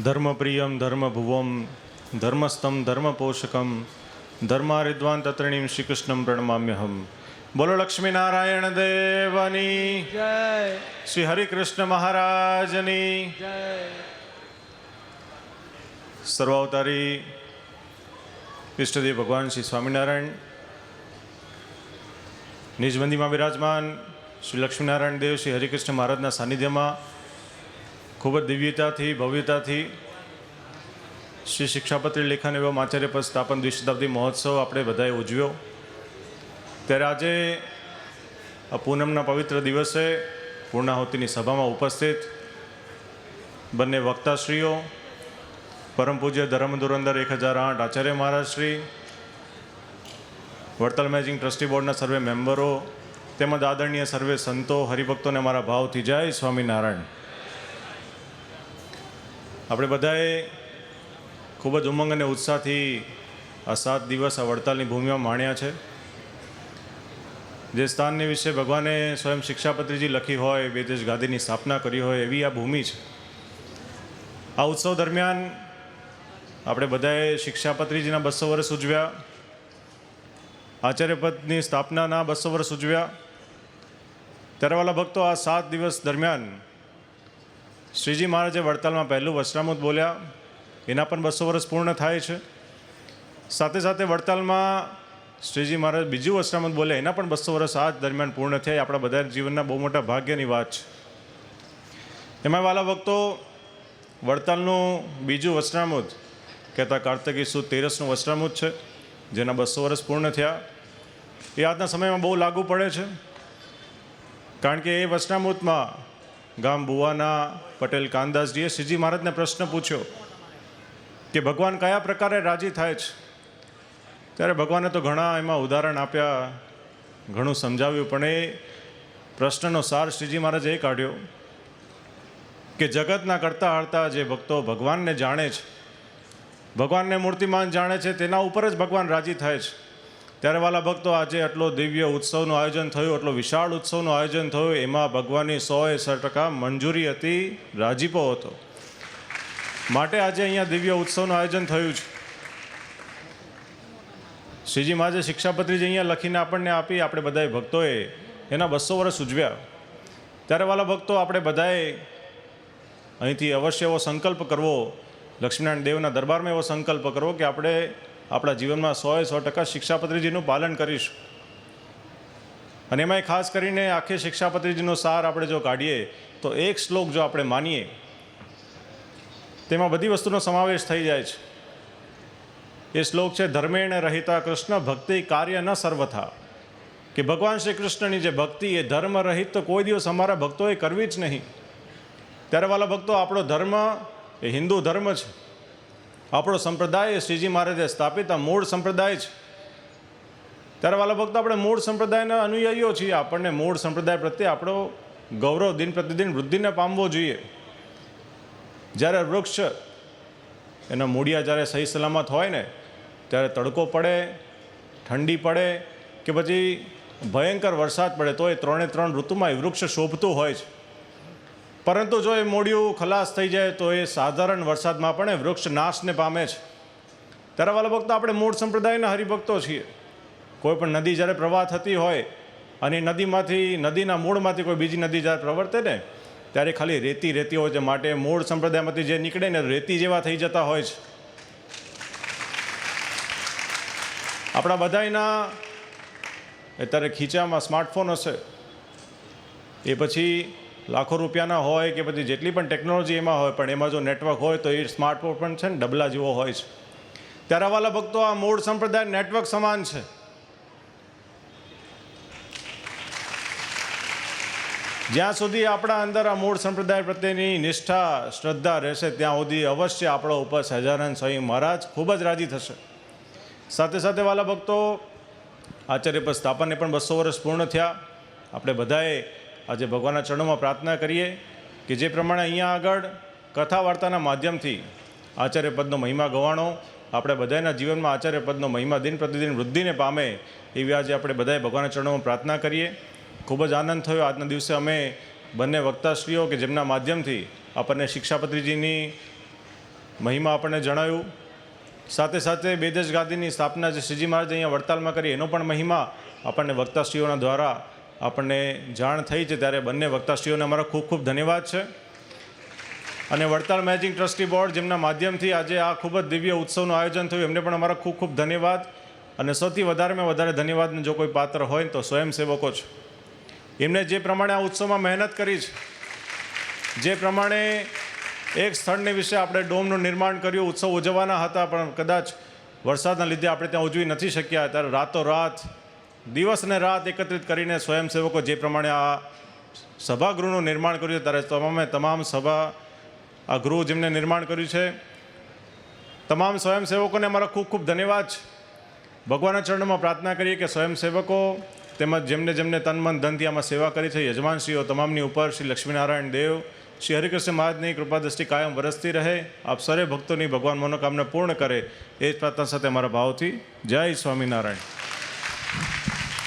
ધર્મપ્રિયમ ધર્મભુવમ ધર્મસ્તમ ધર્મપોષકમ ધર્મારિદ્વાન તત્રિણીમ શ્રીકૃષ્ણમ પ્રણમામ્યહમ બોલો લક્ષ્મીનારાયણ દેવની જય શ્રી હરિકૃષ્ણ મહારાજની જય સર્વાવતારી ઈષ્ટદેવ ભગવાન શ્રી સ્વામિનારાયણ નિજમંદીમાં બિરાજમાન શ્રી લક્ષ્મીનારાયણ દેવ શ્રી હરિકૃષ્ણ મહારાજના સાનિધ્યમાં ખૂબ જ દિવ્યતાથી, ભવ્યતાથી શ્રી શિક્ષાપત્રી લેખન એવા આચાર્ય પર સ્થાપન દ્વિશતાબ્દી મહોત્સવ આપણે બધાએ ઉજવ્યો. ત્યારે આજે આ પૂનમના પવિત્ર દિવસે પૂર્ણાહુતિની સભામાં ઉપસ્થિત બંને વક્તાશ્રીઓ, પરમ પૂજ્ય ધર્મ ધુરંદર એક હજાર આઠ આચાર્ય મહારાજશ્રી, વડતાલ મેનેજિંગ ટ્રસ્ટી બોર્ડના સર્વે મેમ્બરો તેમજ આદરણીય સર્વે સંતો, હરિભક્તોને મારા ભાવથી જય સ્વામિનારાયણ. આપણે બધાએ ખૂબ જ ઉમંગ અને ઉત્સાહથી આ સાત દિવસ આ વડતાલની ભૂમિમાં માણ્યા છે. જે સ્થાનને વિશે ભગવાને સ્વયં શિક્ષાપત્રીજી લખી હોય વેદેશ ગાદીની સ્થાપના કરી હોય, એવી આ ભૂમિ છે. આ ઉત્સવ દરમિયાન આપણે બધાએ શિક્ષાપત્રીજીના બસો વર્ષ ઉજવ્યા, આચાર્યપદની સ્થાપનાના બસો વર્ષ ઉજવ્યા. ત્યારે વાલા ભક્તો આ સાત દિવસ દરમિયાન શ્રીજી મહારાજે વડતાલમાં પહેલું વસ્ત્રામૃત બોલ્યા. એના પણ બસો વર્ષ પૂર્ણ થાય છે. સાથે સાથે વડતાલમાં શ્રીજી મહારાજ બીજું વસ્ત્રામૃત બોલ્યા. એના પણ બસો વર્ષ આ દરમિયાન પૂર્ણ થયા. આપણા બધા જીવનના બહુ મોટા ભાગ્યની વાત છે. એમાં વાલા ભક્તો, વડતાલનું બીજું વસ્ત્રામૃત કહેતા કાર્તકી સુદ તેરસનું વસ્ત્રામૃત છે, જેના બસો વર્ષ પૂર્ણ થયા. એ આજના સમયમાં બહુ લાગુ પડે છે. કારણ કે એ વસ્ત્રામૃતમાં ગામ બુવાના પટેલ કાનદાસજીએ શ્રીજી મહારાજને પ્રશ્ન પૂછ્યો કે ભગવાન કયા પ્રકારે રાજી થાય છે? ત્યારે ભગવાને તો ઘણા એમાં ઉદાહરણ આપ્યા, ઘણું સમજાવ્યું, પણ એ પ્રશ્નનો સાર શ્રીજી મહારાજે એ કાઢ્યો કે જગતના કરતા હરતા જે ભક્તો ભગવાનને જાણે છે, ભગવાનને મૂર્તિમાન જાણે છે, તેના ઉપર જ ભગવાન રાજી થાય છે. ત્યારે વાલા ભક્તો, આજે આટલો દિવ્ય ઉત્સવનું આયોજન થયું, આટલો વિશાળ ઉત્સવનું આયોજન થયું, એમાં ભગવાનની સો એ સો ટકા મંજૂરી હતી, રાજીપો હતો. માટે આજે અહીંયા દિવ્ય ઉત્સવનું આયોજન થયું છે શ્રીજી મહારાજે શિક્ષાપત્રી જે અહીંયા લખીને આપણને આપી, આપણે બધાએ ભક્તોએ એના બસો વર્ષ ઉજવ્યા. ત્યારે વાલા ભક્તો, આપણે બધાએ અહીંથી અવશ્ય એવો સંકલ્પ કરવો, લક્ષ્મીનારાયણ દેવના દરબારમાં એવો સંકલ્પ કરવો કે આપણે આપણા જીવનમાં સોએ સો ટકા શિક્ષાપત્રીજીનું પાલન કરીશું. અને એમાંય ખાસ કરીને આખી શિક્ષાપત્રીજીનો સાર આપણે જો કાઢીએ, તો એક શ્લોક જો આપણે માનીએ, તેમાં બધી વસ્તુનો સમાવેશ થઈ જાય છે. એ શ્લોક છે, ધર્મેણ રહિતા કૃષ્ણ ભક્તિ કાર્ય ન સર્વથા. કે ભગવાન શ્રી કૃષ્ણની જે ભક્તિ, એ ધર્મ રહિત તો કોઈ દિવસ અમારા ભક્તોએ કરવી જ નહીં. ત્યારે વાલા ભક્તો, આપણો ધર્મ એ હિન્દુ ધર્મ છે. આપણો સંપ્રદાય શ્રીજી મહારાજે સ્થાપિત, આ મૂળ સંપ્રદાય છે. ત્યારે વાલા ભક્ત, આપણે મૂળ સંપ્રદાયના અનુયાયીઓ છીએ. આપણને મૂળ સંપ્રદાય પ્રત્યે આપણો ગૌરવ દિન પ્રતિદિન વૃદ્ધિને પામવો જોઈએ. જ્યારે વૃક્ષ એના મૂળિયા જ્યારે સહી સલામત હોય ને, ત્યારે તડકો પડે, ઠંડી પડે કે પછી ભયંકર વરસાદ પડે, તો એ ત્રણે ત્રણ ઋતુમાં એ વૃક્ષ શોભતું હોય છે. પરંતુ જો એ મોડિયું ખલાસ થઈ જાય તો એ સાધારણ વરસાદમાં પણ એ વૃક્ષ નાશને પામે છે. ત્યારે વાલા ભક્તો, આપણે મૂળ સંપ્રદાયના હરિભક્તો છીએ. કોઈ પણ નદી જ્યારે પ્રવાહ થતી હોય અને નદીમાંથી, નદીના મૂળમાંથી કોઈ બીજી નદી જ્યારે પ્રવર્તે ને, ત્યારે ખાલી રેતી રેતી હોય છે. માટે મૂળ સંપ્રદાયમાંથી જે નીકળે ને, રેતી જેવા થઈ જતા હોય છે. આપણા બધાયના અત્યારે ખીચામાં સ્માર્ટફોન હશે. એ પછી લાખો રૂપિયાના હોય કે પછી જેટલી પણ ટેકનોલોજી એમાં હોય, પણ એમાં જો નેટવર્ક હોય તો એ સ્માર્ટફોન પણ છે ને ડબલા જેવો હોય છે. ત્યારે વાલા ભક્તો, આ મૂળ સંપ્રદાય નેટવર્ક સમાન છે. જ્યાં સુધી આપણા અંદર આ મૂળ સંપ્રદાય પ્રત્યેની નિષ્ઠા, શ્રદ્ધા રહેશે, ત્યાં સુધી અવશ્ય આપણો ઉપર સહજાનંદ સ્વામી મહારાજ ખૂબ જ રાજી થશે. સાથે સાથે વાલા ભક્તો, આચાર્ય પર સ્થાપનને પણ બસો વર્ષ પૂર્ણ થયા. આપણે બધાએ આજે ભગવાનના ચરણોમાં પ્રાર્થના કરીએ કે જે પ્રમાણે અહીંયા આગળ કથા વાર્તાના માધ્યમથી આચાર્ય પદનો મહિમા ગવાણો, આપણે બધાના જીવનમાં આચાર્ય પદનો મહિમા દિન પ્રતિદિન વૃદ્ધિને પામે, એવી આજે આપણે બધાએ ભગવાનના ચરણોમાં પ્રાર્થના કરીએ. ખૂબ જ આનંદ થયો આજના દિવસે અમે બંને વક્તાશ્રીઓ કે જેમના માધ્યમથી આપણને શિક્ષાપત્રીજીની મહિમા આપણને જણાવ્યું સાથે સાથે બેદજ ગાદીની સ્થાપના જે શ્રીજી મહારાજ અહીંયા વડતાલમાં કરી, એનો પણ મહિમા આપણને વક્તાશ્રીઓના દ્વારા આપણને જાણ થઈ છે ત્યારે બંને વક્તાશ્રીઓને અમારા ખૂબ ખૂબ ધન્યવાદ છે. અને વડતાલ મેનેજિંગ ટ્રસ્ટી બોર્ડ જેમના માધ્યમથી આજે આ ખૂબ જ દિવ્ય ઉત્સવનું આયોજન થયું, એમને પણ અમારા ખૂબ ખૂબ ધન્યવાદ. અને સૌથી વધારેમાં વધારે ધન્યવાદનું જો કોઈ પાત્ર હોય તો સ્વયંસેવકો છે એમને જે પ્રમાણે આ ઉત્સવમાં મહેનત કરી છે, જે પ્રમાણે એક સ્થળને વિશે આપણે ડોમનું નિર્માણ કર્યું, ઉત્સવ ઉજવવાના હતા, પણ કદાચ વરસાદના લીધે આપણે ત્યાં ઉજવી નથી શક્યા. ત્યારે રાતોરાત દિવસ અને રાત એકત્રિત કરીને સ્વયંસેવકો જે પ્રમાણે આ સભાગૃહનું નિર્માણ કર્યું ત્યારે તમામે તમામ સભા, આ ગૃહ જેમને નિર્માણ કર્યું છે, તમામ સ્વયંસેવકોને અમારા ખૂબ ખૂબ ધન્યવાદ ભગવાનના ચરણમાં પ્રાર્થના કરીએ કે સ્વયંસેવકો તેમજ જેમને જેમને તન મન ધનથી આમાં સેવા કરી છે, યજમાનશ્રીઓ તમામની ઉપર શ્રી લક્ષ્મીનારાયણ દેવ, શ્રી હરિકૃષ્ણ મહારાજની કૃપા દ્રષ્ટિ કાયમ વરસતી રહે. આપ સરે ભક્તોની ભગવાન મનોકામના પૂર્ણ કરે. એ જ પ્રાર્થના સાથે અમારા ભાવથી જય સ્વામિનારાયણ.